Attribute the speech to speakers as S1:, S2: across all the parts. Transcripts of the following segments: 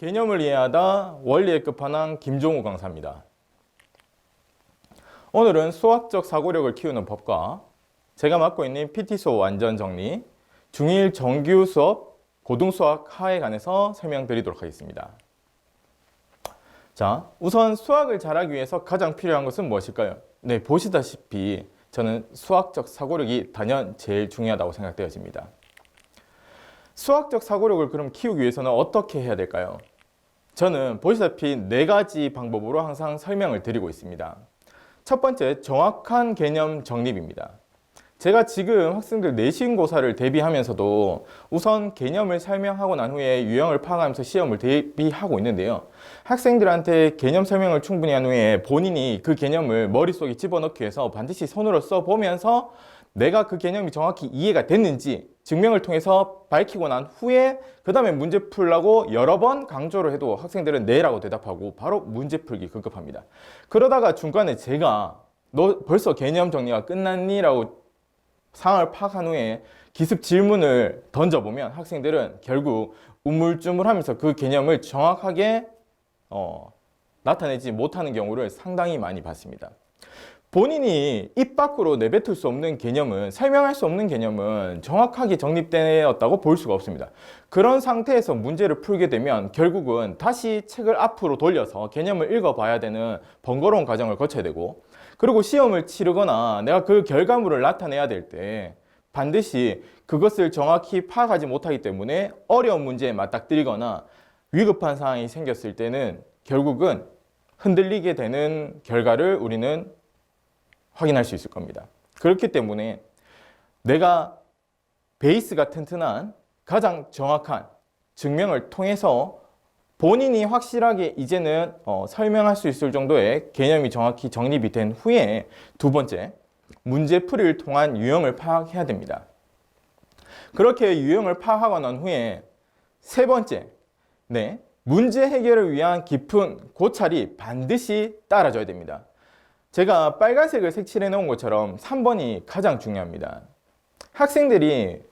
S1: 개념을 이해하다 원리의 끝판왕 김종우 강사입니다. 오늘은 수학적 사고력을 키우는 법과 제가 맡고 있는 PT수업 완전 정리, 중1 정규 수업 고등수학 하에 관해서 설명드리도록 하겠습니다. 자, 우선 수학을 잘하기 위해서 가장 필요한 것은 무엇일까요? 네, 보시다시피 저는 수학적 사고력이 단연 제일 중요하다고 생각되어집니다. 수학적 사고력을 그럼 키우기 위해서는 어떻게 해야 될까요? 저는 보시다시피 네 가지 방법으로 항상 설명을 드리고 있습니다. 첫 번째, 정확한 개념 정립입니다. 제가 지금 학생들 내신고사를 대비하면서도 우선 개념을 설명하고 난 후에 유형을 파악하면서 시험을 대비하고 있는데요. 학생들한테 개념 설명을 충분히 한 후에 본인이 그 개념을 머릿속에 집어넣기 위해서 반드시 손으로 써보면서 내가 그 개념이 정확히 이해가 됐는지 증명을 통해서 밝히고 난 후에 그 다음에 문제 풀라고 여러 번 강조를 해도 학생들은 네라고 대답하고 바로 문제 풀기 급급합니다. 그러다가 중간에 제가 너 벌써 개념 정리가 끝났니? 라고 상황을 파악한 후에 기습 질문을 던져보면 학생들은 결국 우물쭈물하면서 그 개념을 정확하게 어, 나타내지 못하는 경우를 상당히 많이 봤습니다. 본인이 입 밖으로 내뱉을 수 없는 개념은 설명할 수 없는 개념은 정확하게 정립되었다고 볼 수가 없습니다. 그런 상태에서 문제를 풀게 되면 결국은 다시 책을 앞으로 돌려서 개념을 읽어봐야 되는 번거로운 과정을 거쳐야 되고 그리고 시험을 치르거나 내가 그 결과물을 나타내야 될 때 반드시 그것을 정확히 파악하지 못하기 때문에 어려운 문제에 맞닥뜨리거나 위급한 상황이 생겼을 때는 결국은 흔들리게 되는 결과를 우리는 확인할 수 있을 겁니다. 그렇기 때문에 내가 베이스가 튼튼한 가장 정확한 증명을 통해서 본인이 확실하게 이제는 어, 설명할 수 있을 정도의 개념이 정확히 정립이 된 후에 두 번째 문제풀이를 통한 유형을 파악해야 됩니다. 그렇게 유형을 파악하고 난 후에 세 번째 네 문제 해결을 위한 깊은 고찰이 반드시 따라줘야 됩니다. 제가 빨간색을 색칠해 놓은 것처럼 3번이 가장 중요합니다. 학생들이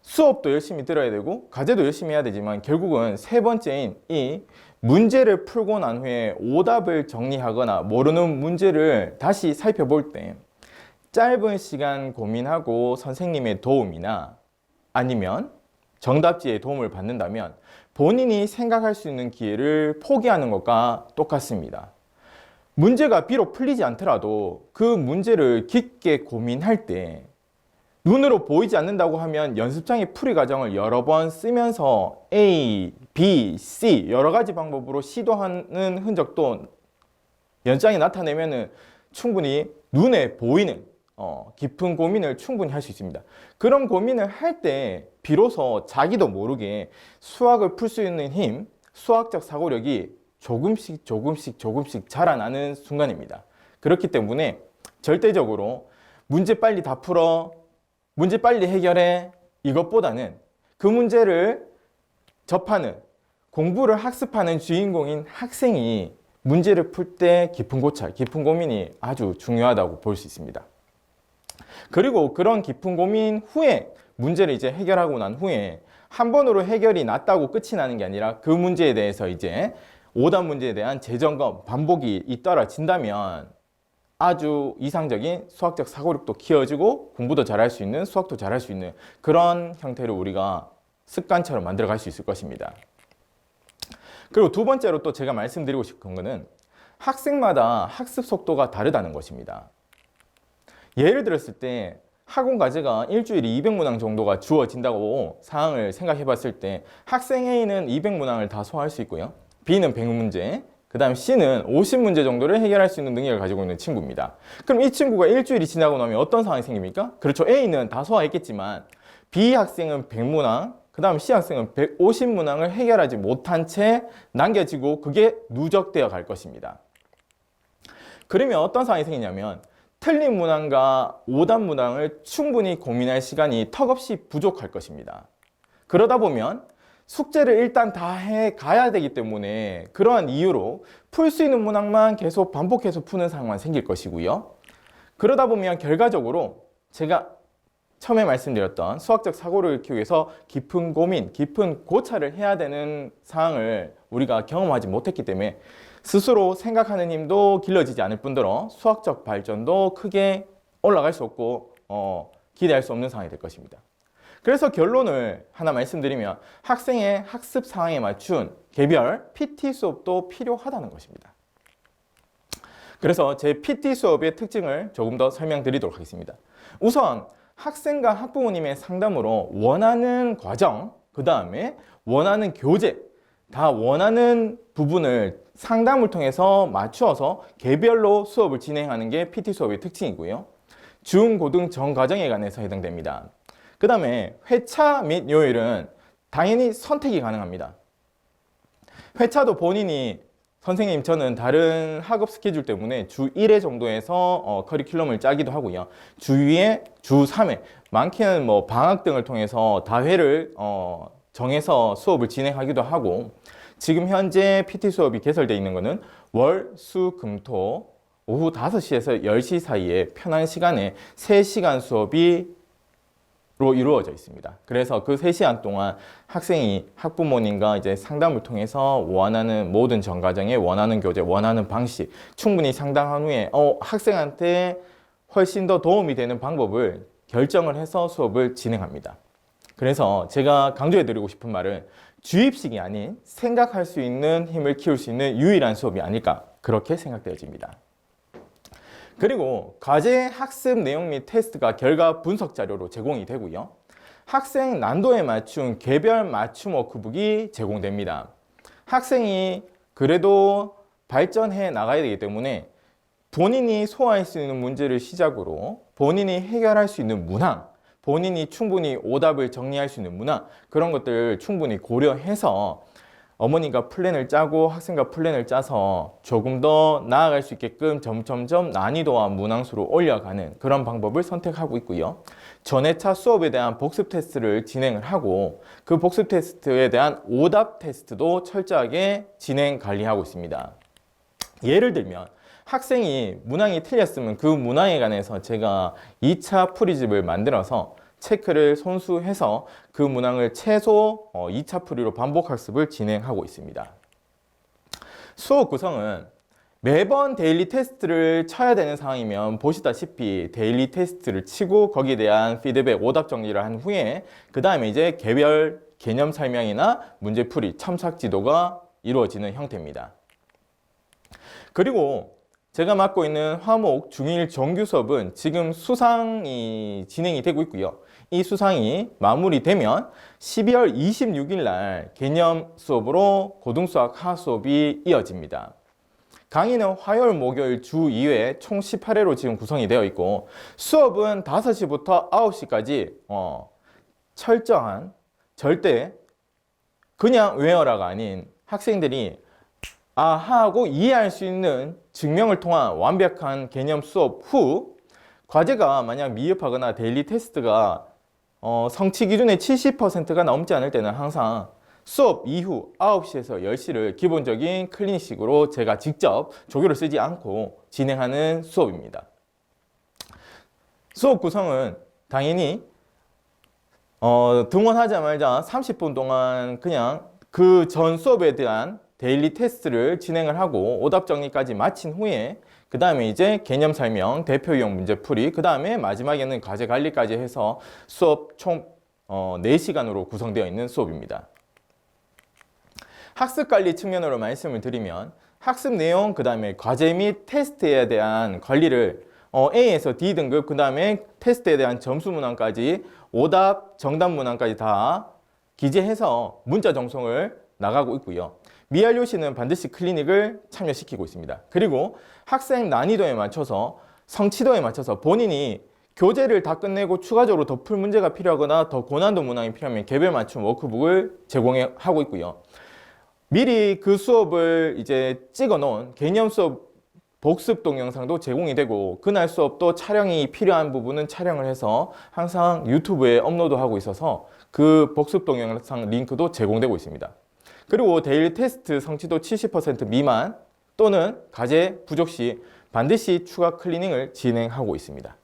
S1: 수업도 열심히 들어야 되고 과제도 열심히 해야 되지만 결국은 세 번째인 이 문제를 풀고 난 후에 오답을 정리하거나 모르는 문제를 다시 살펴볼 때 짧은 시간 고민하고 선생님의 도움이나 아니면 정답지의 도움을 받는다면 본인이 생각할 수 있는 기회를 포기하는 것과 똑같습니다. 문제가 비록 풀리지 않더라도 그 문제를 깊게 고민할 때 눈으로 보이지 않는다고 하면 연습장의 풀이 과정을 여러 번 쓰면서 A, B, C 여러 가지 방법으로 시도하는 흔적도 연장에 나타내면은 충분히 눈에 보이는 어, 깊은 고민을 충분히 할 수 있습니다. 그런 고민을 할 때 비로소 자기도 모르게 수학을 풀 수 있는 힘, 수학적 사고력이 조금씩 조금씩 조금씩 자라나는 순간입니다. 그렇기 때문에 절대적으로 문제 빨리 다 풀어, 문제 빨리 해결해 이것보다는 그 문제를 접하는 공부를 학습하는 주인공인 학생이 문제를 풀 때 깊은 고찰, 깊은 고민이 아주 중요하다고 볼 수 있습니다. 그리고 그런 깊은 고민 후에 문제를 이제 해결하고 난 후에 한 번으로 해결이 났다고 끝이 나는 게 아니라 그 문제에 대해서 이제 오답 문제에 대한 재점검, 반복이 잇따라 진다면 아주 이상적인 수학적 사고력도 키워지고 공부도 잘할 수 있는 수학도 잘할 수 있는 그런 형태를 우리가 습관처럼 만들어 갈 수 있을 것입니다. 그리고 두 번째로 또 제가 말씀드리고 싶은 거는 학생마다 학습 속도가 다르다는 것입니다. 예를 들었을 때 학원 과제가 일주일에 200문항 정도가 주어진다고 상황을 생각해 봤을 때 학생 A는 200문항을 다 소화할 수 있고요. B는 100문제, 그 다음 C는 50문제 정도를 해결할 수 있는 능력을 가지고 있는 친구입니다. 그럼 이 친구가 일주일이 지나고 나면 어떤 상황이 생깁니까? 그렇죠. A는 다 소화했겠지만 B 학생은 100문항, 그 다음 C 학생은 150문항을 해결하지 못한 채 남겨지고 그게 누적되어 갈 것입니다. 그러면 어떤 상황이 생기냐면 틀린 문항과 오답 문항을 충분히 고민할 시간이 턱없이 부족할 것입니다. 그러다 보면 숙제를 일단 다 해 가야 되기 때문에 그러한 이유로 풀 수 있는 문항만 계속 반복해서 푸는 상황만 생길 것이고요. 그러다 보면 결과적으로 제가 처음에 말씀드렸던 수학적 사고를 키우기 위해서 깊은 고민, 깊은 고찰을 해야 되는 상황을 우리가 경험하지 못했기 때문에 스스로 생각하는 힘도 길러지지 않을 뿐더러 수학적 발전도 크게 올라갈 수 없고 어, 기대할 수 없는 상황이 될 것입니다. 그래서 결론을 하나 말씀드리면 학생의 학습 상황에 맞춘 개별 PT 수업도 필요하다는 것입니다. 그래서 제 PT 수업의 특징을 조금 더 설명드리도록 하겠습니다. 우선 학생과 학부모님의 상담으로 원하는 과정, 그 다음에 원하는 교재, 다 원하는 부분을 상담을 통해서 맞추어서 개별로 수업을 진행하는 게 PT 수업의 특징이고요. 중, 고등 전 과정에 관해서 해당됩니다. 그 다음에 회차 및 요일은 당연히 선택이 가능합니다. 회차도 본인이 선생님 저는 다른 학업 스케줄 때문에 주 1회 정도에서 어, 커리큘럼을 짜기도 하고요. 주 2회, 주 3회, 많게는 뭐 방학 등을 통해서 다회를 어, 정해서 수업을 진행하기도 하고 지금 현재 PT 수업이 개설되어 있는 것은 월, 수, 금, 토 오후 5시에서 10시 사이에 편한 시간에 3시간 수업이 로 이루어져 있습니다. 그래서 그 3시간 동안 학생이 학부모님과 이제 상담을 통해서 원하는 모든 전 과정에 원하는 교재, 원하는 방식 충분히 상담한 후에 어, 학생한테 훨씬 더 도움이 되는 방법을 결정을 해서 수업을 진행합니다. 그래서 제가 강조해 드리고 싶은 말은 주입식이 아닌 생각할 수 있는 힘을 키울 수 있는 유일한 수업이 아닐까 그렇게 생각되어집니다. 그리고 과제 학습 내용 및 테스트가 결과 분석 자료로 제공이 되고요. 학생 난도에 맞춘 개별 맞춤 워크북이 제공됩니다. 학생이 그래도 발전해 나가야 되기 때문에 본인이 소화할 수 있는 문제를 시작으로 본인이 해결할 수 있는 문항, 본인이 충분히 오답을 정리할 수 있는 문항, 그런 것들을 충분히 고려해서 어머니가 플랜을 짜고 학생과 플랜을 짜서 조금 더 나아갈 수 있게끔 점점점 난이도와 문항수를 올려가는 그런 방법을 선택하고 있고요. 전회차 수업에 대한 복습 테스트를 진행을 하고 그 복습 테스트에 대한 오답 테스트도 철저하게 진행 관리하고 있습니다. 예를 들면 학생이 문항이 틀렸으면 그 문항에 관해서 제가 2차 풀이집을 만들어서 체크를 손수해서 그 문항을 최소 2차 어, 풀이로 반복 학습을 진행하고 있습니다. 수업 구성은 매번 데일리 테스트를 쳐야 되는 상황이면 보시다시피 데일리 테스트를 치고 거기에 대한 피드백 오답 정리를 한 후에 그 다음에 이제 개별 개념 설명이나 문제풀이 첨삭 지도가 이루어지는 형태입니다. 그리고 제가 맡고 있는 화목 중일 정규 수업은 지금 수상이 진행이 되고 있고요. 이 수상이 마무리되면 12월 26일 날 개념 수업으로 고등수학 하 수업이 이어집니다. 강의는 화요일, 목요일 주 2회 총 18회로 지금 구성이 되어 있고 수업은 5시부터 9시까지 어, 철저한 절대 그냥 외워라가 아닌 학생들이 아하고 이해할 수 있는 증명을 통한 완벽한 개념 수업 후 과제가 만약 미흡하거나 데일리 테스트가 어, 성취 기준의 70%가 넘지 않을 때는 항상 수업 이후 9시에서 10시를 기본적인 클리닉식으로 제가 직접 조교를 쓰지 않고 진행하는 수업입니다. 수업 구성은 당연히 어, 등원하자마자 30분 동안 그냥 그 전 수업에 대한 데일리 테스트를 진행을 하고 오답 정리까지 마친 후에 그 다음에 이제 개념 설명, 대표 유형 문제 풀이, 그 다음에 마지막에는 과제 관리까지 해서 수업 총 어, 4시간으로 구성되어 있는 수업입니다. 학습 관리 측면으로 말씀을 드리면 학습 내용, 그 다음에 과제 및 테스트에 대한 관리를 어, A에서 D 등급, 그 다음에 테스트에 대한 점수 문항까지 오답, 정답 문항까지 다 기재해서 문자 정송을 나가고 있고요. 미알료시는 반드시 클리닉을 참여시키고 있습니다. 그리고 학생 난이도에 맞춰서 성취도에 맞춰서 본인이 교재를 다 끝내고 추가적으로 더 풀 문제가 필요하거나 더 고난도 문항이 필요하면 개별 맞춤 워크북을 제공하고 있고요. 미리 그 수업을 이제 찍어 놓은 개념 수업 복습 동영상도 제공이 되고 그날 수업도 촬영이 필요한 부분은 촬영을 해서 항상 유튜브에 업로드하고 있어서 그 복습 동영상 링크도 제공되고 있습니다. 그리고 데일리 테스트 성취도 70% 미만 또는 과제 부족 시 반드시 추가 클리닝을 진행하고 있습니다.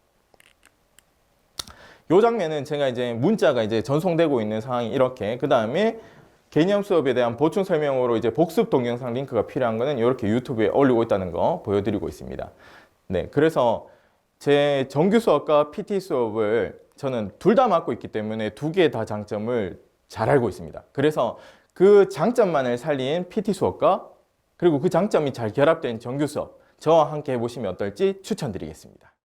S1: 요 장면은 제가 이제 문자가 이제 전송되고 있는 상황이 이렇게 그 다음에 개념 수업에 대한 보충 설명으로 이제 복습 동영상 링크가 필요한 거는 이렇게 유튜브에 올리고 있다는 거 보여드리고 있습니다. 네, 그래서 제 정규 수업과 PT 수업을 저는 둘 다 맡고 있기 때문에 두 개 다 장점을 잘 알고 있습니다. 그래서 그 장점만을 살린 PT 수업과 그리고 그 장점이 잘 결합된 정규 수업 저와 함께 해보시면 어떨지 추천드리겠습니다.